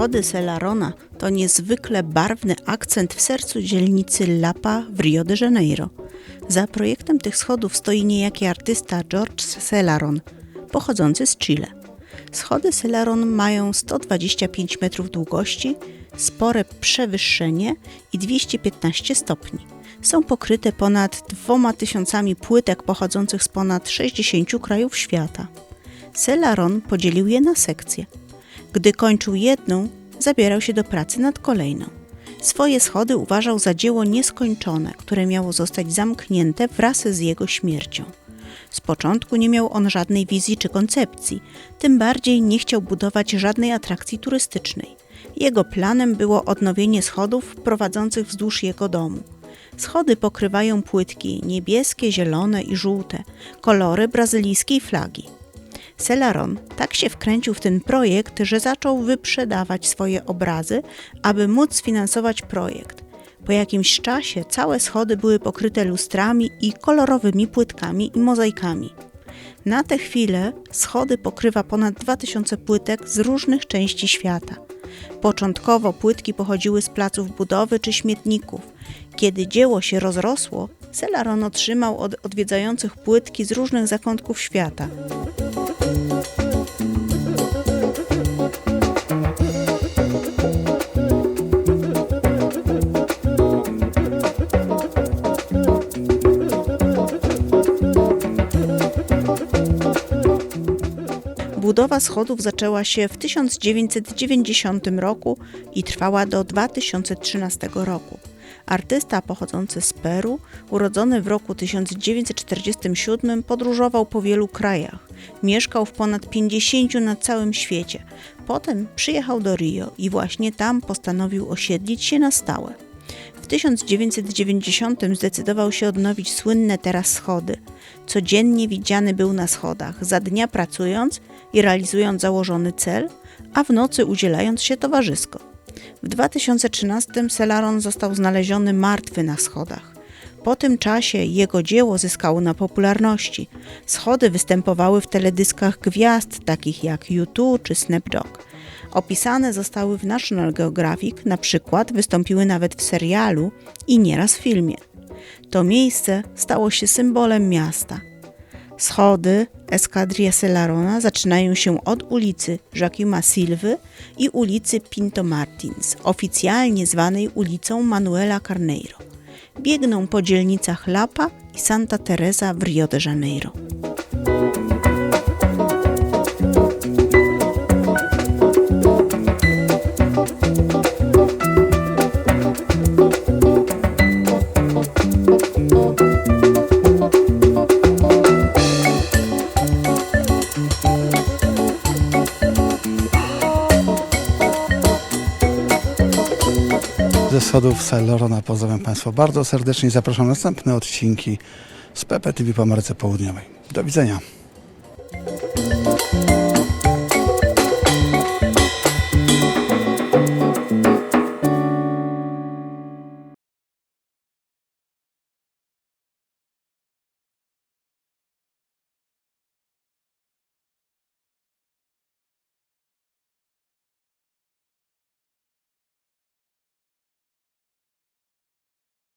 Schody Selarona to niezwykle barwny akcent w sercu dzielnicy Lapa w Rio de Janeiro. Za projektem tych schodów stoi niejaki artysta George Selaron, pochodzący z Chile. Schody Selaron mają 125 metrów długości, spore przewyższenie i 215 stopni. Są pokryte ponad dwoma tysiącami płytek pochodzących z ponad 60 krajów świata. Selaron podzielił je na sekcje. Gdy kończył jedną, zabierał się do pracy nad kolejną. Swoje schody uważał za dzieło nieskończone, które miało zostać zamknięte wraz z jego śmiercią. Z początku nie miał on żadnej wizji czy koncepcji, tym bardziej nie chciał budować żadnej atrakcji turystycznej. Jego planem było odnowienie schodów prowadzących wzdłuż jego domu. Schody pokrywają płytki niebieskie, zielone i żółte, kolory brazylijskiej flagi. Selaron tak się wkręcił w ten projekt, że zaczął wyprzedawać swoje obrazy, aby móc sfinansować projekt. Po jakimś czasie całe schody były pokryte lustrami i kolorowymi płytkami i mozaikami. Na tę chwilę schody pokrywa ponad 2000 płytek z różnych części świata. Początkowo płytki pochodziły z placów budowy czy śmietników. Kiedy dzieło się rozrosło, Selaron otrzymał od odwiedzających płytki z różnych zakątków świata. Budowa schodów zaczęła się w 1990 roku i trwała do 2013 roku. Artysta pochodzący z Peru, urodzony w roku 1947, podróżował po wielu krajach. Mieszkał w ponad 50 na całym świecie. Potem przyjechał do Rio i właśnie tam postanowił osiedlić się na stałe. W 1990 zdecydował się odnowić słynne teraz schody. Codziennie widziany był na schodach, za dnia pracując i realizując założony cel, a w nocy udzielając się towarzysko. W 2013 Selaron został znaleziony martwy na schodach. Po tym czasie jego dzieło zyskało na popularności. Schody występowały w teledyskach gwiazd takich jak U2 czy Snap Dogg. Opisane zostały w National Geographic, na przykład wystąpiły nawet w serialu i nieraz w filmie. To miejsce stało się symbolem miasta. Schody Escadria Selarona zaczynają się od ulicy Joaquima Silwy i ulicy Pinto Martins, oficjalnie zwanej ulicą Manuela Carneiro. Biegną po dzielnicach Lapa i Santa Teresa w Rio de Janeiro. Ze schodów Sailorona pozdrawiam Państwa bardzo serdecznie i zapraszam na następne odcinki z PP TV po Ameryce Południowej. Do widzenia.